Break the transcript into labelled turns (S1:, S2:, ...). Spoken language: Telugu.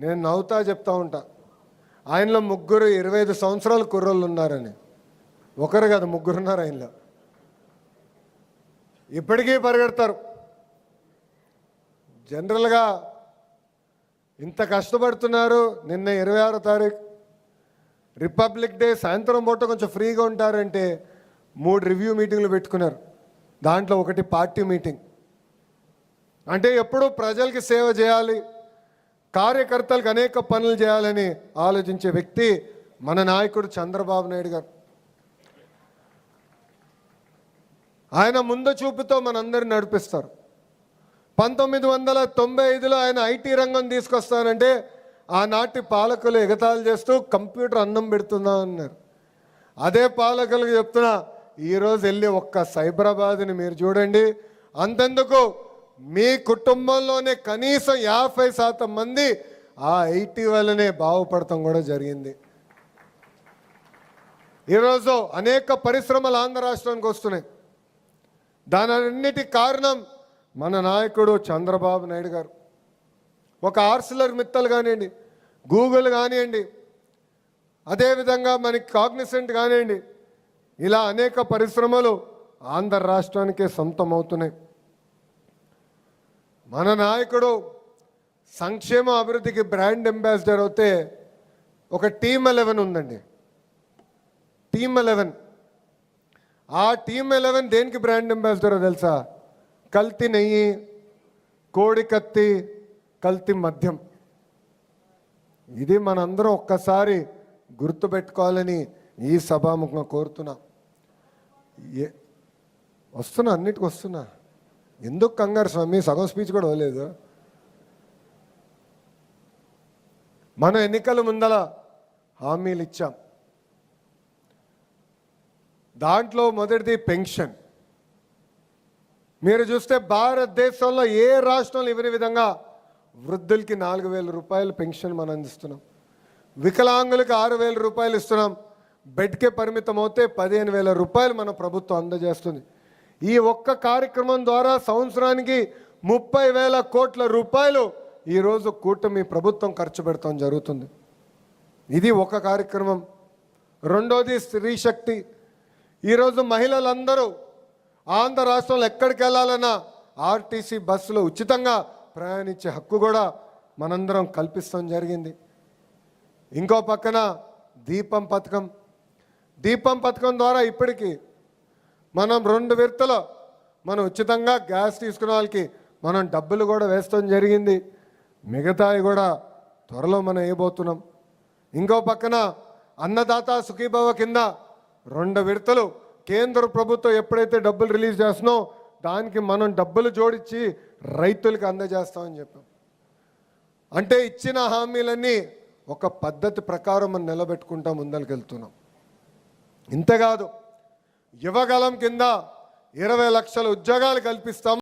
S1: నేను నవ్వుతా చెప్తా ఉంటా. ఆయనలో ముగ్గురు ఇరవై ఐదు సంవత్సరాల కుర్రోళ్ళు ఉన్నారని. ఒకరు కాదు ముగ్గురు ఉన్నారు ఆయనలో. ఇప్పటికీ పరిగెడతారు. జనరల్గా ఇంత కష్టపడుతున్నారు. నిన్న ఇరవై ఆరో తారీఖు రిపబ్లిక్ డే సాయంత్రం పూట కొంచెం ఫ్రీగా ఉంటారంటే మూడు రివ్యూ మీటింగ్లు పెట్టుకున్నారు. దాంట్లో ఒకటి పార్టీ మీటింగ్. అంటే ఎప్పుడూ ప్రజలకి సేవ చేయాలి. కార్యకర్తలకు అనేక పనులు చేయాలని ఆలోచించే వ్యక్తి మన నాయకుడు చంద్రబాబు నాయుడు గారు. ఆయన ముందు చూపుతో మనందరిని నడిపిస్తారు. పంతొమ్మిది వందల తొంభై ఐదులో ఆయన ఐటీ రంగం తీసుకొస్తానంటే ఆనాటి పాలకులు ఎగతాళి చేస్తూ కంప్యూటర్ అన్నం పెడుతుందా అన్నారు. అదే పాలకులకు చెప్తున్నా ఈరోజు వెళ్ళి ఒక్క సైబరాబాద్ని మీరు చూడండి అంతెందుకు మీ కుటుంబంలోనే కనీసం యాభై శాతం మంది ఆ ఐటీ వల్లనే బాగుపడటం కూడా జరిగింది. ఈరోజు అనేక పరిశ్రమలు ఆంధ్ర రాష్ట్రానికి వస్తున్నాయి. దాని అన్నిటి కారణం మన నాయకుడు చంద్రబాబు నాయుడు గారు. ఒక ఆర్సిలర్ మిత్తలు కానివ్వండి గూగుల్ కానివ్వండి అదేవిధంగా మనకి కాగ్నిసెంట్ కానివ్వండి ఇలా అనేక పరిశ్రమలు ఆంధ్ర రాష్ట్రానికే సొంతం అవుతున్నాయి మన నాయకుడు సంక్షేమ అభివృద్ధికి బ్రాండ్ అంబాసిడర్ అయితే ఒక టీమ్ ఎలెవెన్ ఉందండి. Team eleven. ఆ టీమ్ ఎలెవెన్ దేనికి బ్రాండ్ అంబాసిడర్ తెలుసా? కల్తీ నెయ్యి కోడి కత్తి కల్తీ మద్యం. ఇది మనందరం ఒక్కసారి గుర్తుపెట్టుకోవాలని ఈ సభాముఖంగా కోరుతున్నా. ఏ వస్తున్నా అన్నిటికి వస్తున్నా. ఎందుకు కంగారు స్వామి? సగం స్పీచ్ కూడా ఇవ్వలేదు మన ఎన్నికల ముందల హామీలు ఇచ్చాం. దాంట్లో మొదటిది పెన్షన్. మీరు చూస్తే భారతదేశంలో ఏ రాష్ట్రంలో ఇవ్వని విధంగా వృద్ధులకి నాలుగు వేల రూపాయలు పెన్షన్ మనం అందిస్తున్నాం. వికలాంగులకి ఆరు వేల రూపాయలు ఇస్తున్నాం. బెడ్కే పరిమితం అవుతే పదిహేను వేల రూపాయలు మన ప్రభుత్వం అందజేస్తుంది. ఈ ఒక్క కార్యక్రమం ద్వారా సంవత్సరానికి ముప్పై వేల కోట్ల రూపాయలు ఈరోజు కూటమి ప్రభుత్వం ఖర్చు పెడతాం జరుగుతుంది. ఇది ఒక కార్యక్రమం. రెండోది స్త్రీ శక్తి. ఈరోజు మహిళలందరూ ఆంధ్ర రాష్ట్రంలో ఎక్కడికి వెళ్ళాలన్నా ఆర్టీసీ బస్సులో ఉచితంగా ప్రయాణించే హక్కు కూడా మనందరం కల్పిస్తాం జరిగింది. ఇంకో పక్కన దీపం పథకం. దీపం పథకం ద్వారా ఇప్పటికీ మనం రెండు విడతలు మనం ఉచితంగా గ్యాస్ తీసుకున్న వాళ్ళకి మనం డబ్బులు కూడా వేస్తాం జరిగింది. మిగతాయి కూడా త్వరలో మనం వేయబోతున్నాం. ఇంకో పక్కన అన్నదాత సుఖీభవ కింద రెండు విడతలు కేంద్ర ప్రభుత్వం ఎప్పుడైతే డబ్బులు రిలీజ్ చేస్తున్నో దానికి మనం డబ్బులు జోడించి రైతులకు అందజేస్తామని చెప్పాం. అంటే ఇచ్చిన హామీలన్నీ ఒక పద్ధతి ప్రకారం మనం నిలబెట్టుకుంటాం ముందరికి వెళ్తున్నాం ఇంతేకాదు యువగలం కింద ఇరవై లక్షల ఉద్యోగాలు కల్పిస్తాం.